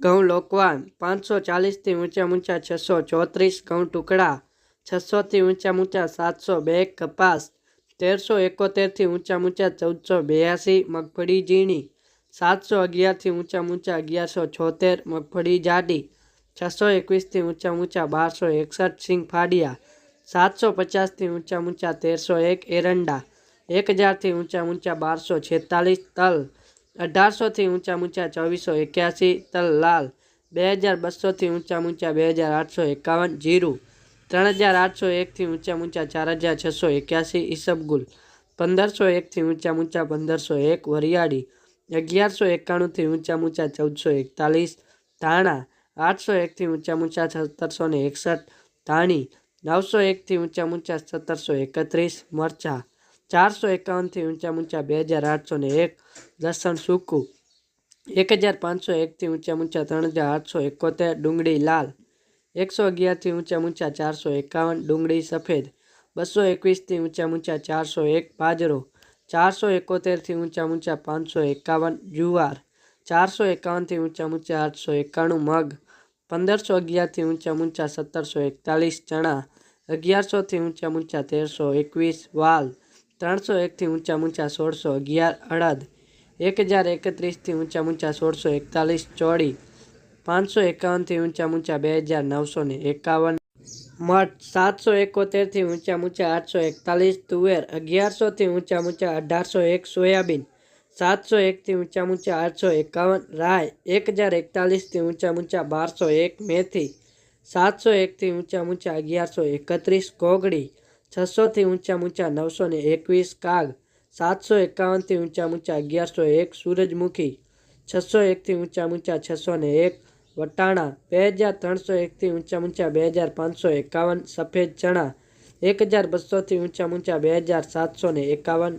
ઘઉં લોકવાન, પાંચસો ચાલીસથી ઊંચા ઊંચા છસો ચોત્રીસ, ઘઉં ટુકડા છસોથી ઊંચા ઊંચા સાતસો બે કપાસ તેરસો એકોતેરથી ઊંચા ઊંચા ચૌદસો બ્યાસી, મગફળી ઝીણી સાતસો અગિયારથી ઊંચા ઊંચા અગિયારસો છોતેર, મગફળી જાડી છસો એકવીસથી ઊંચા ઊંચા બારસો એકસઠ, સિંગ ફાડિયા સાતસો પચાસથી ઊંચા ઊંચા તેરસો એક, એરંડા એક હજારથી ઊંચા ઊંચા બારસો છેતાલીસ, તલ અઢારસોથી ઊંચા ઊંચા ચોવીસો એક્યાસી તલ લાલ બે હજાર બસોથી ઊંચા ઊંચા બે હજાર આઠસો એકાવન જીરું ત્રણ હજાર આઠસો એકથી ઊંચા ઊંચા ચાર હજાર છસો એક્યાસી ઈસબગુલ પંદરસો એકથી ઊંચા ઊંચા પંદરસો એક વરિયાળી અગિયારસો એકાણુંથી ઊંચા ઊંચા ચૌદસો એકતાલીસ ધાણા આઠસો એકથી ઊંચા ઊંચા સત્તરસો ને એકસઠ ધાણી નવસો એકથી ઊંચા ઊંચા સત્તરસો એકત્રીસ મરચાં ચારસો એકાવનથી ઊંચા ઊંચા બે હજાર આઠસો ને એક લસણ સૂકું એક હજાર પાંચસો એકથી ઊંચા ઊંચા ત્રણ હજાર આઠસો એકોતેર ડુંગળી લાલ એકસો અગિયારથી ઊંચા ઊંચા ચારસો એકાવન ડુંગળી સફેદ બસો એકવીસથી ઊંચા ઊંચા ચારસો એક બાજરો ચારસો એકોતેરથી ઊંચા ઊંચા પાંચસો એકાવન જુવાર ચારસો એકાવનથી ઊંચા ઊંચા આઠસો એકાણું મગ પંદરસો અગિયારથી ઊંચા ઊંચા સત્તરસો એકતાલીસ ચણા અગિયારસોથી ઊંચા ઊંચા તેરસો એકવીસ વાલ ત્રણસો એકથી ઊંચા ઊંચા સોળસો અગિયાર અડદ, એક હજાર એકત્રીસથી ઊંચા ઊંચા સોળસો એકતાલીસ ચોળી, પાંચસો એકાવનથી ઊંચા ઊંચા બે હજાર નવસો ને એકાવન. મઠ, સાતસો એકોતેરથી ઊંચા ઊંચા આઠસો એકતાલીસ. તુવેર અગિયારસોથી ઊંચા ઊંચા અઢારસો એક સોયાબીન, સાતસો એકથી ઊંચા ઊંચા આઠસો એકાવન. રાય, એક હજાર એકતાલીસથી ઊંચા ઊંચા બારસો એક મેથી, સાતસો એકથી ઊંચા ઊંચા અગિયારસો એકત્રીસ. કોગડી છસોથી ઊંચા ઊંચા નવસો ને એકવીસ કાગ, સાતસો એકાવનથી ઊંચા ઊંચા અગિયારસો એક સૂરજમુખી છસો એકથી ઊંચા ઊંચા છસો ને એક વટાણા, બે હજાર ત્રણસો એકથી ઊંચા ઊંચા બે હજાર પાંચસો એકાવન સફેદ ચણા, એક હજાર બસોથી ઊંચા ઊંચા બે હજાર સાતસો ને એકાવન